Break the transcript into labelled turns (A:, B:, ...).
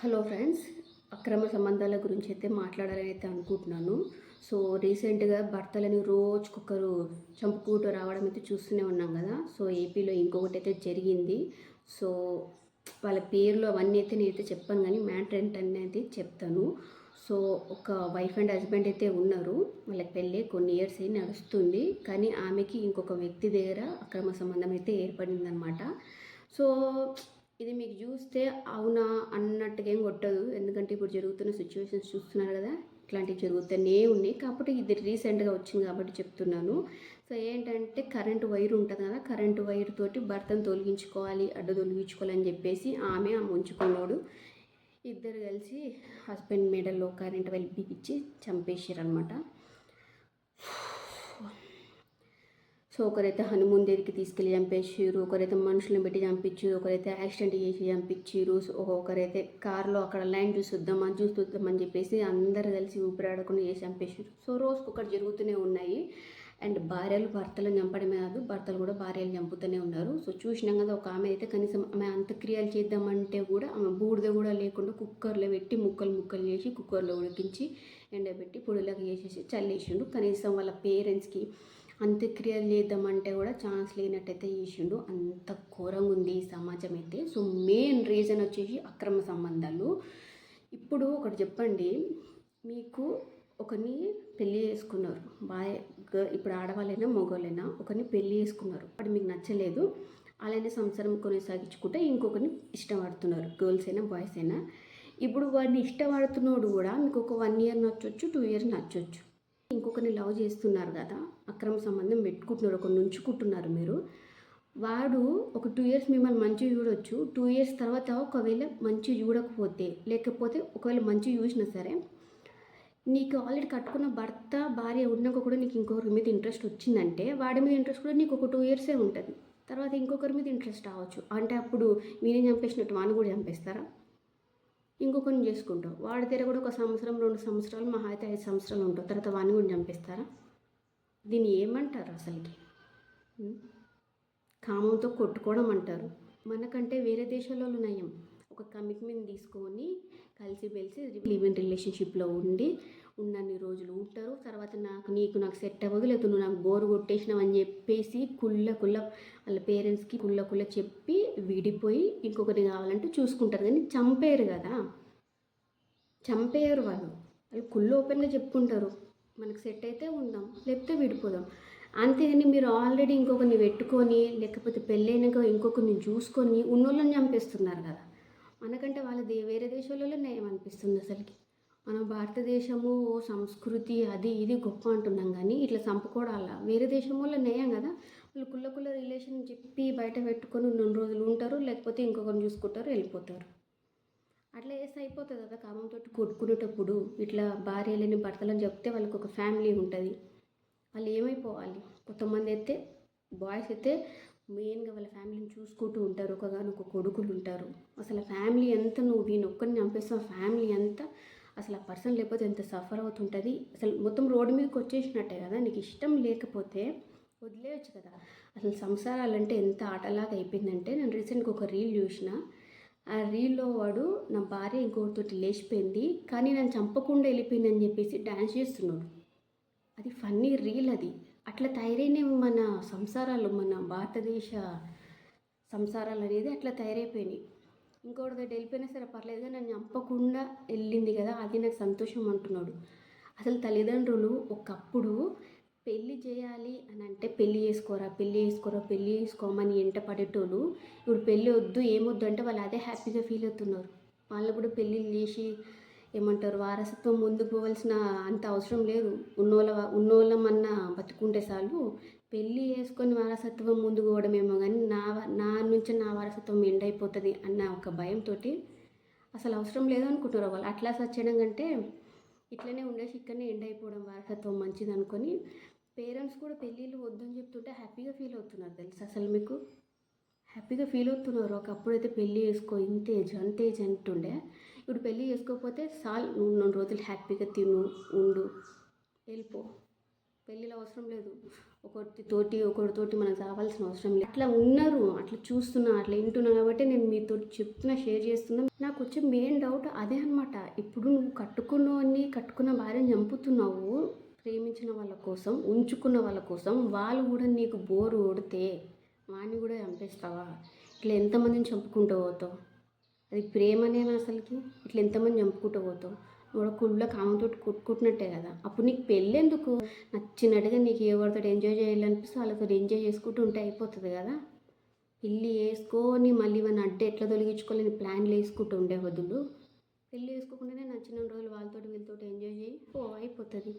A: Hello friends అక్రమ సంబంధాల గురించి అయితే మాట్లాడాలని అయితే అనుకుంటున్నాను. సో రీసెంట్గా భర్తలని రోజుకొకరు చంపుకుంటూ రావడం అయితే చూస్తూనే ఉన్నాం కదా. సో ఏపీలో ఇంకొకటి అయితే జరిగింది. సో వాళ్ళ పేర్లు అవన్నీ అయితే నేనైతే చెప్పాను కానీ మ్యాటర్ ఏంటనేది చెప్తాను. సో ఒక వైఫ్ అండ్ హస్బెండ్ అయితే ఉన్నారు. వాళ్ళకి పెళ్ళి కొన్ని ఇయర్స్ అయి నడుస్తుంది. కానీ ఆమెకి ఇంకొక వ్యక్తి దగ్గర అక్రమ సంబంధం అయితే ఏర్పడిందనమాట సో ఇది మీకు చూస్తే అవునా అన్నట్టుగా ఏం కొట్టదు. ఎందుకంటే ఇప్పుడు జరుగుతున్న సిచ్యువేషన్స్ చూస్తున్నారు కదా ఇట్లాంటివి జరుగుతూనే ఉన్నాయి. కాబట్టి ఇది రీసెంట్గా వచ్చింది కాబట్టి చెప్తున్నాను. సో ఏంటంటే కరెంటు వైర్ ఉంటుంది కదా కరెంటు వైర్ తోటి భర్తను తొలగించుకోవాలి అడ్డు తొలగించుకోవాలని చెప్పేసి ఆమె ఆ ముంచుకున్నాడు ఇద్దరు కలిసి హస్బెండ్ మెడల్లో కరెంట్ వైర్ బిగించి చంపేసారు అనమాట సో ఒకరైతే హనుమూన్ దగ్గరికి తీసుకెళ్ళి చంపేసారు ఒకరైతే మనుషులను పెట్టి చంపించారు ఒకరైతే యాక్సిడెంట్ చేసి చంపించారు ఒకరైతే కారులో అక్కడ లైన్ చూసి వద్దామని చెప్పేసి అందరు కలిసి ఊపిరాడకుండా చేసి చంపేసారు సో రోజుకు ఒకటి జరుగుతూనే ఉన్నాయి. అండ్ భార్యలు భర్తలను చంపడమే కాదు భర్తలు కూడా భార్యలు చంపుతూనే ఉన్నారు. సో చూసినాం కదా ఒక ఆమె అయితే కనీసం ఆమె అంత్యక్రియలు చేద్దామంటే కూడా ఆమె బూడిద కూడా లేకుండా కుక్కర్లో పెట్టి ముక్కలు ముక్కలు చేసి కుక్కర్లో ఉడికించి ఎండబెట్టి పొడిలాగా చేసేసి చల్లేసిండు కనీసం వాళ్ళ పేరెంట్స్కి అంత్యక్రియలు చేద్దామంటే కూడా ఛాన్స్ లేనట్టయితే చేసిండు. అంత ఘోరంగా ఉంది ఈ సమాజం అయితే. సో మెయిన్ రీజన్ వచ్చేసి అక్రమ సంబంధాలు. ఇప్పుడు ఒకటి చెప్పండి. మీకు ఒకరిని పెళ్ళి చేసుకున్నారు. బాయ్ ఇప్పుడు ఆడవాళ్ళైనా మగవాళ్ళైనా ఒకరిని పెళ్ళి చేసుకున్నారు. అది మీకు నచ్చలేదు. అలానే సంసారం కొనసాగించుకుంటే ఇంకొకరిని ఇష్టపడుతున్నారు. గర్ల్స్ అయినా బాయ్స్ అయినా. ఇప్పుడు వాడిని ఇష్టపడుతున్నాడు కూడా మీకు ఒక వన్ ఇయర్ నచ్చొచ్చు టూ ఇయర్స్ నచ్చొచ్చు. ఇంకొకరిని లవ్ చేస్తున్నారు కదా. అక్రమ సంబంధం పెట్టుకుంటున్నారు ఒక నుంచుకుంటున్నారు మీరు. వాడు ఒక టూ ఇయర్స్ మిమ్మల్ని మంచిగా చూడొచ్చు. టూ ఇయర్స్ తర్వాత ఒకవేళ మంచి చూడకపోతే లేకపోతే ఒకవేళ మంచి చూసినా సరే నీకు ఆల్రెడీ కట్టుకున్న భర్త భార్య ఉన్నాక కూడా నీకు ఇంకొకరి మీద ఇంట్రెస్ట్ వచ్చిందంటే వాడి మీద ఇంట్రెస్ట్ కూడా నీకు ఒక టూ ఇయర్సే ఉంటుంది. తర్వాత ఇంకొకరి మీద ఇంట్రెస్ట్ రావచ్చు. అంటే అప్పుడు మీరే చంపేసినట్టు వాడిని కూడా చంపేస్తారా? ఇంకొకరిని చేసుకుంటావు. వాడి దగ్గర కూడా ఒక సంవత్సరం రెండు సంవత్సరాలు మహా అయితే ఐదు సంవత్సరాలు ఉంటావు. తర్వాత వాడిని కూడా చంపేస్తారా? దీన్ని ఏమంటారు అసలుకి? కామంతో కొట్టుకోవడం అంటారు. మనకంటే వేరే దేశాల్లో నయం. ఒక కమిట్మెంట్ తీసుకొని కలిసి మెలిసి లివ్ ఇన్ రిలేషన్షిప్లో ఉండి ఉన్నన్ని రోజులు ఉంటారు. తర్వాత నాకు నీకు నాకు సెట్ అవ్వదు లేదు నువ్వు నాకు బోర్ కొట్టేసినావు అని చెప్పేసి కుళ్ళ కుళ్ళ వాళ్ళ పేరెంట్స్కి కుళ్ళ కుళ్ళ చెప్పి విడిపోయి ఇంకొకటి కావాలంటే చూసుకుంటారు. కానీ చంపేయరు కదా. చంపేయరు వాళ్ళు. వాళ్ళు కుళ్ళు ఓపెన్గా చెప్పుకుంటారు. మనకు సెట్ అయితే ఉందాం లేకపోతే విడిపోదాం. అంతేగాని మీరు ఆల్రెడీ ఇంకొకరిని పెట్టుకొని లేకపోతే పెళ్ళైనాక ఇంకొకరిని చూసుకొని ఉన్నోళ్ళని చంపేస్తున్నారు కదా. మనకంటే వాళ్ళ దే వేరే దేశాలలో నయం అనిపిస్తుంది అసలుకి. మనం భారతదేశము సంస్కృతి అది ఇది గొప్ప అంటున్నాం కానీ ఇట్లా చంపుకోవడాల వేరే దేశం వల్ల నయం కదా. వాళ్ళు కుల్ల కుల్ల రిలేషన్ చెప్పి బయట పెట్టుకొని రెండు రోజులు ఉంటారు లేకపోతే ఇంకొకరిని చూసుకుంటారు వెళ్ళిపోతారు. అట్లా వేస్తే అయిపోతుంది కదా కామంతో కొట్టుకునేటప్పుడు ఇట్లా భార్యలని భర్తలని చెప్తే వాళ్ళకి ఒక ఫ్యామిలీ ఉంటుంది. వాళ్ళు ఏమైపోవాలి? కొంతమంది అయితే బాయ్స్ అయితే మెయిన్గా వాళ్ళ ఫ్యామిలీని చూసుకుంటూ ఉంటారు. ఒకగానొక కొడుకులు ఉంటారు. అసలు ఫ్యామిలీ ఎంత నువ్వు వీని ఒక్కరిని చంపేస్తావు ఫ్యామిలీ అంతా అసలు ఆ పర్సన్ లేకపోతే ఎంత సఫర్ అవుతుంటుంది? అసలు మొత్తం రోడ్డు మీదకి వచ్చేసినట్టే కదా? నీకు ఇష్టం లేకపోతే వదిలేయచ్చు కదా? అసలు సంసారాలంటే ఎంత ఆటలాగా అయిపోయిందంటే నేను రీసెంట్గా ఒక రీల్ చూసిన. ఆ రీల్లో వాడు నా భార్య ఇంకొకరితోటి లేచిపోయింది. కానీ నన్ను చంపకుండా వెళ్ళిపోయింది అని చెప్పేసి డ్యాన్స్ చేస్తున్నాడు. అది ఫన్నీ రీల్ అది. అట్లా తయారైనవి మన సంసారాలు మన భారతదేశ సంసారాలు అనేది అట్లా తయారైపోయినాయి. ఇంకోటి దగ్గర వెళ్ళిపోయినా సరే పర్లేదు కానీ నన్ను చంపకుండా వెళ్ళింది కదా అది నాకు సంతోషం అంటున్నాడు. అసలు తల్లిదండ్రులు ఒకప్పుడు పెళ్ళి చేయాలి అని అంటే పెళ్ళి చేసుకోరా పెళ్ళి చేసుకోరా పెళ్ళి చేసుకోమని ఎంట పడేటోళ్ళు ఇప్పుడు పెళ్ళి వద్దు ఏమొద్దు అంటే వాళ్ళు అదే హ్యాపీగా ఫీల్ అవుతున్నారు. వాళ్ళు కూడా పెళ్ళిళ్ళు చేసి ఏమంటారు వారసత్వం ముందుకు పోవాల్సిన అంత అవసరం లేదు. ఉన్నోళ్ళ ఉన్నోళ్ళమన్నా బతుకుంటే చాలు. పెళ్ళి చేసుకొని వారసత్వం ముందుకు పోవడమేమో కానీ నా నా నుంచి నా వారసత్వం ఎండ్ అయిపోతుంది అన్న ఒక భయంతో అసలు అవసరం లేదు అనుకుంటున్నారు వాళ్ళు. అట్లా సచ్చడం కంటే ఇట్లనే ఉండేసి ఇక్కడనే ఎండ్ అయిపోవడం వారసత్వం మంచిది అనుకొని పేరెంట్స్ కూడా పెళ్ళిళ్ళు వద్దని చెప్తుంటే హ్యాపీగా ఫీల్ అవుతున్నారు తెలుసు అసలు మీకు? హ్యాపీగా ఫీల్ అవుతున్నారు. ఒకప్పుడు అయితే పెళ్ళి చేసుకో ఇంత ఏజ్ అంత ఏజ్ అంటుండే ఇప్పుడు పెళ్ళి చేసుకోకపోతే సాల్ నువ్వు రెండు రోజులు హ్యాపీగా తిను ఉండు వెళ్ళిపో. పెళ్ళిలో అవసరం లేదు. ఒకటి తోటి ఒకరితోటి మనకు కావాల్సిన అవసరం లేదు. అట్లా ఉన్నారు అట్లా చూస్తున్నా అట్లా వింటున్నా కాబట్టి నేను మీతో చెప్తున్నా షేర్ చేస్తున్నా. నాకు వచ్చే మెయిన్ డౌట్ అదే అనమాట ఇప్పుడు నువ్వు కట్టుకున్నవన్నీ కట్టుకున్న భార్యను చంపుతున్నావు. ప్రేమించిన వాళ్ళ కోసం ఉంచుకున్న వాళ్ళ కోసం వాళ్ళు కూడా నీకు బోరు ఓడితే వాడిని కూడా చంపేస్తావా? ఇట్లా ఎంతమందిని చంపుకుంటూ పోతావు? అది ప్రేమనేనా అసలుకి. ఇట్లా ఎంతమంది చంపుకుంటూ పోతావు? నువ్వు కుళ్ళ కామంతో కొట్టుకుంటున్నట్టే కదా. అప్పుడు నీకు పెళ్ళెందుకు? నచ్చినట్టుగా నీకు ఎవరితో ఎంజాయ్ చేయాలనిపిస్తే వాళ్ళతో ఎంజాయ్ చేసుకుంటూ ఉంటే అయిపోతుంది కదా. పెళ్ళి వేసుకొని మళ్ళీ ఇవన్నీ అడ్డు ఎట్లా తొలగించుకోలేని ప్లాన్లు వేసుకుంటూ ఉండే వదులు. పెళ్ళి వేసుకోకుండానే నచ్చిన రోజులు వాళ్ళతో వీళ్ళతోటి ఎంజాయ్ చేయి. ఓ అయిపోతుంది.